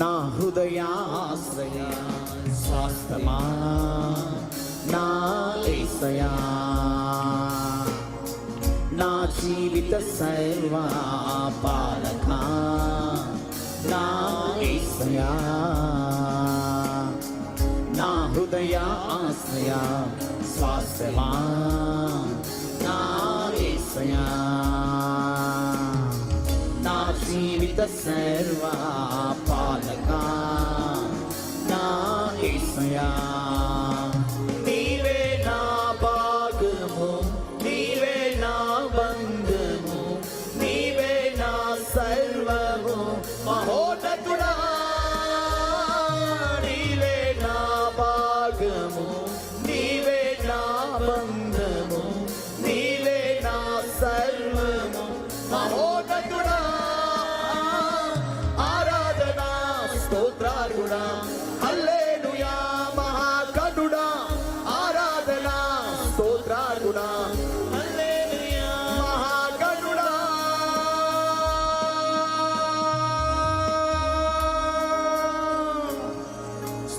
నా హృదయాశ్రయ शास्त्रमा नालेशया नाजीवितसैवा बालका नालेशया नाहृदया आश्रया स्वास्थ्यमा नालेशया सर्वा पालका। 사랑이야.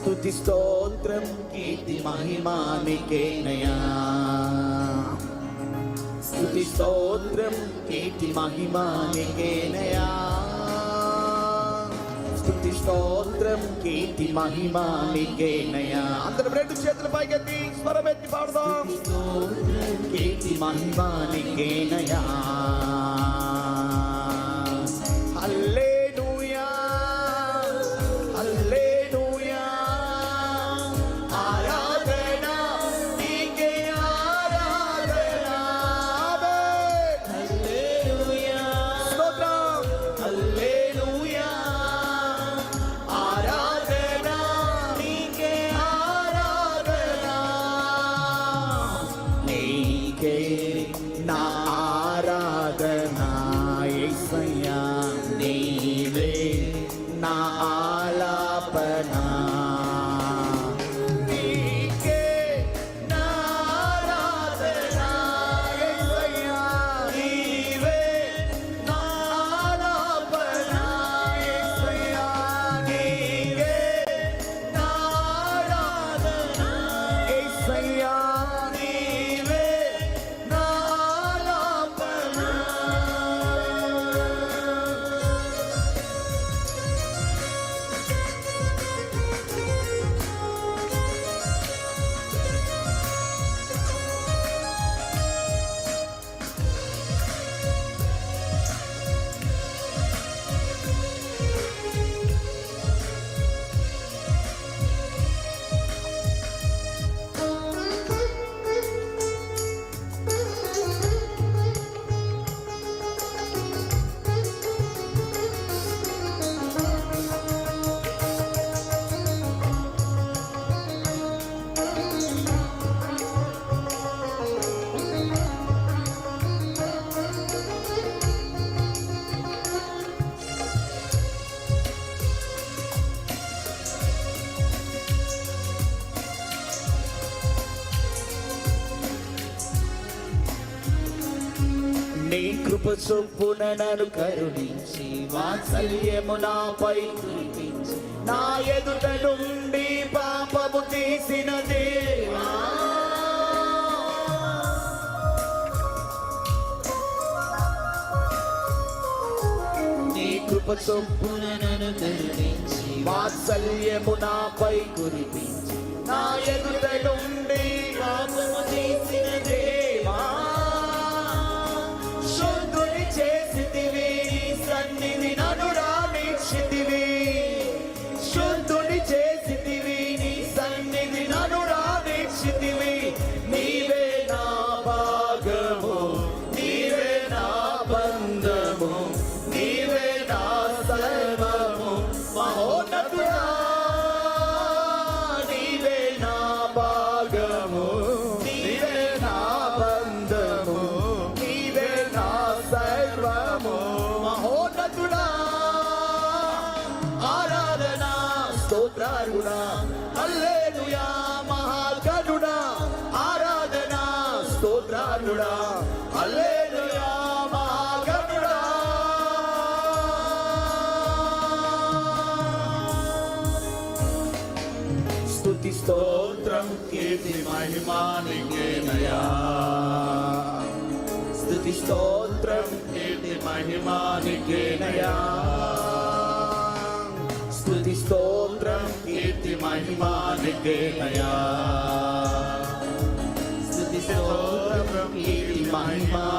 స్తుతి స్తోత్రం కీర్తి మహిమానికేనయా స్తుతి స్తోత్రం కీర్తి మహిమానికేనయా స్తుతి స్తోత్రం కీర్తి మహిమానికేనయా అందరం రెండు చేతుల పైకెత్తి స్వరమెత్తి పాడదాం. కీర్తి మహిమానికేనయా నీ కృప చొప్పున నన్ను కరుణించి వాత్సల్యము నాపై కురిపించి నా ఎదుట నుండి పాపము తీసిన దేవా. నీ కృప చొప్పున నన్ను కరుణించి వాత్సల్యము నాపై కురిపించి నా ఎదుట నుండి పాపము తీసిన దేవా. స్తోత్రాలుడా హల్లెలూయా మహాగణుడా ఆరాధన స్తోత్రాలుడా హల్లెలూయా మహాగణుడా స్తుతి స్తోత్రం కీర్తి మహిమానికేనయా స్తుతి స్తోత్రం కీర్తి మహిమానికేనయా స్తుతి కీర్తి మహిమానికేనయా స్తుతి స్తోత్రం కీర్తి మహిమానికేనయా